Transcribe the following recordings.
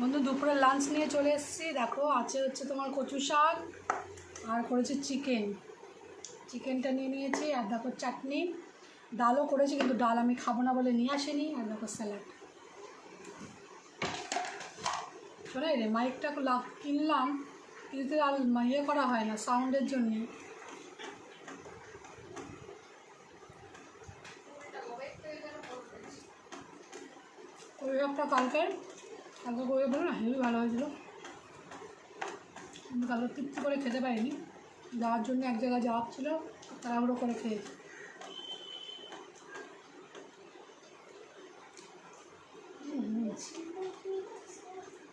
বন্ধু দুপুরে লাঞ্চ নিয়ে চলে এসেছি। দেখো, আছে হচ্ছে তোমার কচু শাক, আর করেছি চিকেন চিকেনটা নিয়ে নিয়েছি, আর দেখো চাটনি। ডালও করেছি, কিন্তু ডাল আমি খাব না বলে নিয়ে আসিনি, আর দেখো স্যালাড শোনাই রে মাইকটা লাভ কিনলাম, কিন্তু আর ইয়ে করা হয় না সাউন্ডের জন্যে। পরিমাপটা কালকে কালকে করে বলো না হেভি ভালো হয়েছিল। কিন্তু কালকে তৃপ্তি করে খেতে পারিনি। যাওয়ার জন্য এক জায়গায় যাওয়ার ছিল, তাড়াহুড়ো করে খেয়েছি।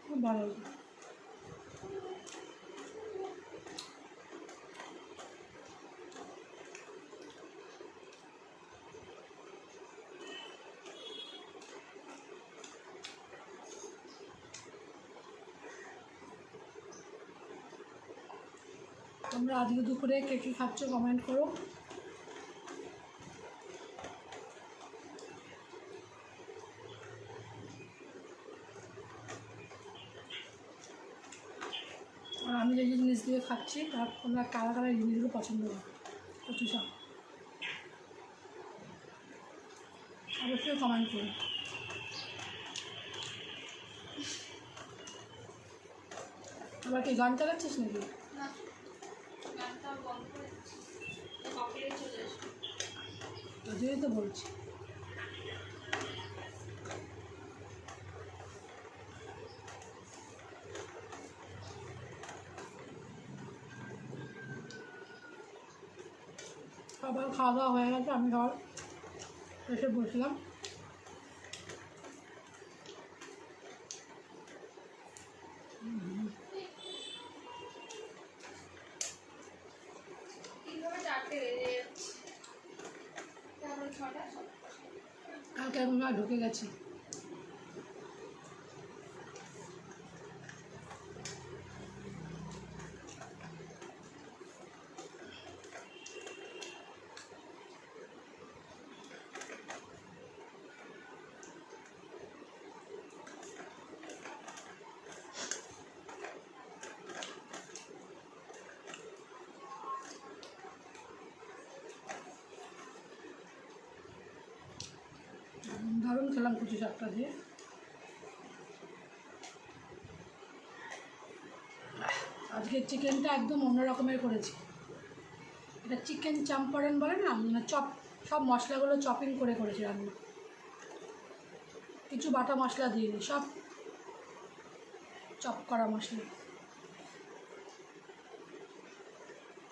খুব ভালো তোমরা আজকে দুপুরে কে কী খাচ্ছ কমেন্ট করো। আর আমি যে জিনিস দিয়ে খাচ্ছি, তার তোমরা কারা কারা জিনিসগুলো পছন্দ করো? কচু শাক। অবশ্যই কমেন্ট করো। আবার কি গান চালাচ্ছিস নাকি? তো বলছি আবার খাওয়া দাওয়া হয়ে গেছে আমি ধর এসে বসলাম। কালকে ঢুকে গেছি দারুণ খেলাম কচু দিয়ে? আজকে চিকেনটা একদম অন্য রকমের করেছি। এটা চিকেন চাম্পারেন বলে না? মানে চপ, সব মশলাগুলো চপিং করে করেছি রান্না কিছু বাটা মশলা দিইনি, সব চপ করা মশলা।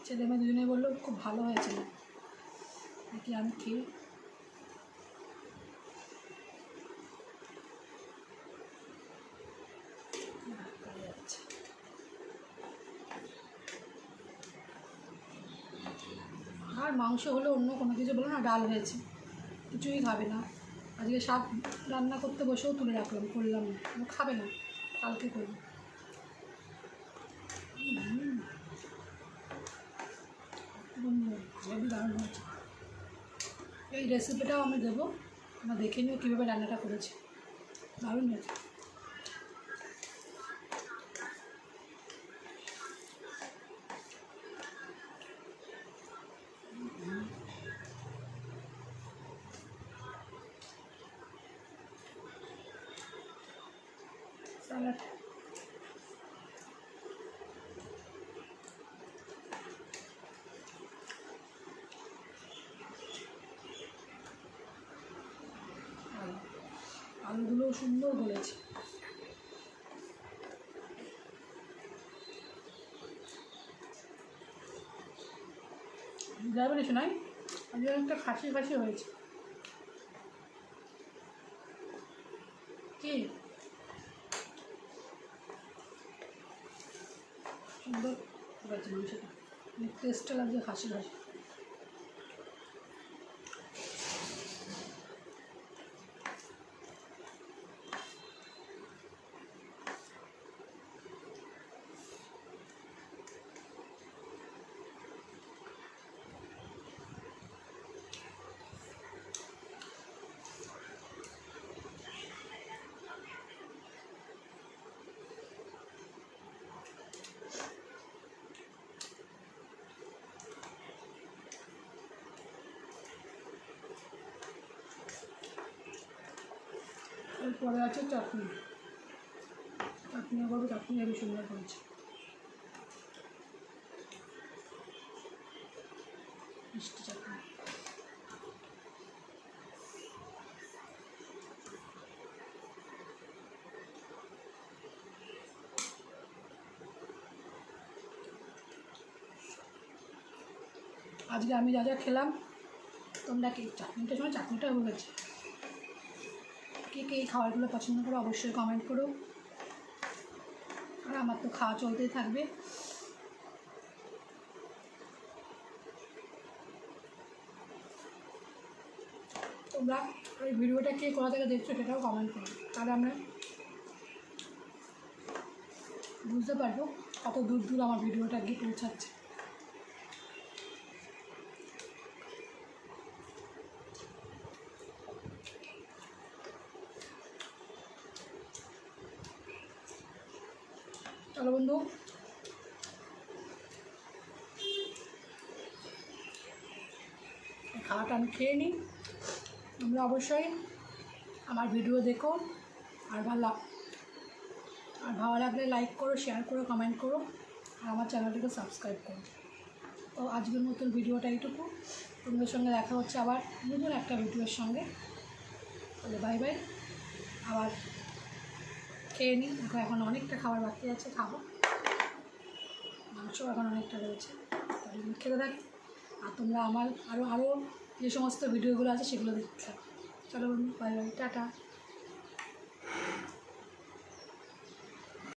ছেলে মেয়ে দুজনে বলল, খুব ভালো হয়েছিল নাকি আমি খেয়ে মাংস হলে অন্য কোনো কিছু বলো না, ডাল হয়েছে। কিছুই খাবে না। আজকে শাক রান্না করতে বসেও তুলে রাখলাম, করলাম না। খাবে না, কালকে করব। দারুণ এই রেসিপিটাও আমি দেবো। আমরা দেখে নিও কীভাবে রান্নাটা করেছি। দারুণ হয়েছে। সুন্দর গলেছে যাবে না শোনাই? আজকে একটা খাসি খাসি হয়েছে। কি? সুন্দর টেস্টটা লাগছে খাসি খাসি। এরপরে আছে চাটনি। চাটনিও করব চাটনি হেবি সুন্দর করেছে। মিষ্টি চাটনি। আজকে আমি যা যা খেলাম, তোমরা কি চাটনিটার সময় চাটনিটা গেছে কে কে এই খাবারগুলো পছন্দ করো অবশ্যই কমেন্ট করো। আর আমার তো খাওয়া চলতেই থাকবে। তোমরা এই ভিডিওটা কে কোথা থেকে দেখছ সেটাও কমেন্ট করো। তাহলে আমরা বুঝতে পারব কত দূর দূর আমার ভিডিওটা গিয়ে পৌঁছাচ্ছে। চলো বন্ধু। খাওয়াটা আমি খেয়ে নিই তোমরা অবশ্যই আমার ভিডিও দেখো। আর ভালো আর ভালো লাগলে লাইক করো শেয়ার করো কমেন্ট করো। আর আমার চ্যানেলটিকে সাবস্ক্রাইব করো। তো আজকের মতন ভিডিওটা এইটুকু। তোমাদের সঙ্গে দেখা হচ্ছে আবার নতুন একটা ভিডিওর সঙ্গে। তাহলে বাই বাই আবার খেয়ে নিই। এখন অনেকটা খাবার বাকি আছে, খাব। মাংস এখন অনেকটা রয়েছে। আমি খেতে থাকি। আর তোমরা আমার আরও আরও যে সমস্ত ভিডিওগুলো আছে, সেগুলো দেখতে থাকো। চলো বাই বাই, টাটা।